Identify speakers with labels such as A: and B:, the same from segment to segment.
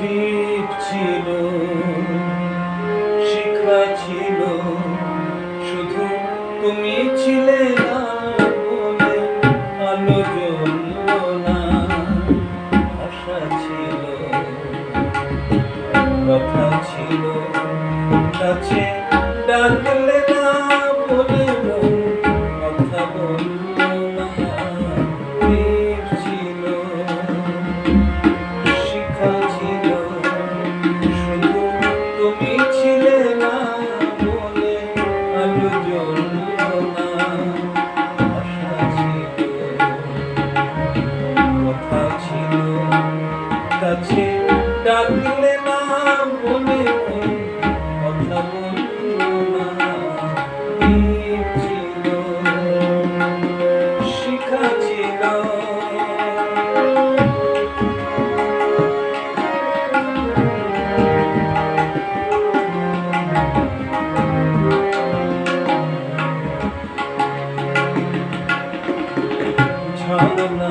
A: দ্বীপ ছিল, শিখা ছিল, শুধু তুমি ছিলে না না, আশা ছিল, কথা ছিল, কাছে ডাকলে বলে না বলে কথা বলল না ছিল শিখা ছিল। ঝালনা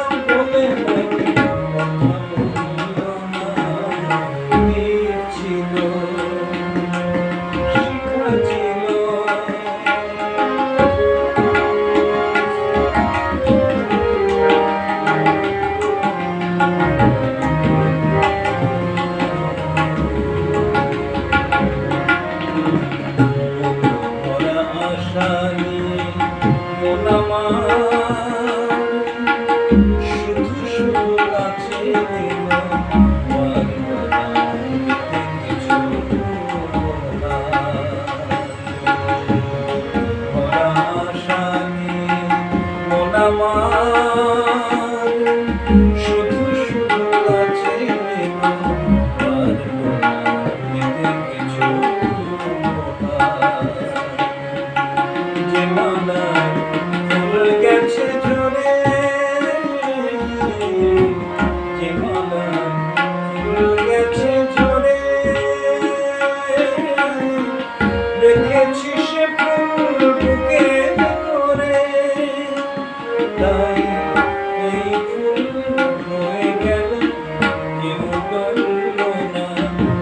A: শানি মন আমার। শুধু শুধু আছে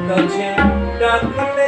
A: 钢琴大音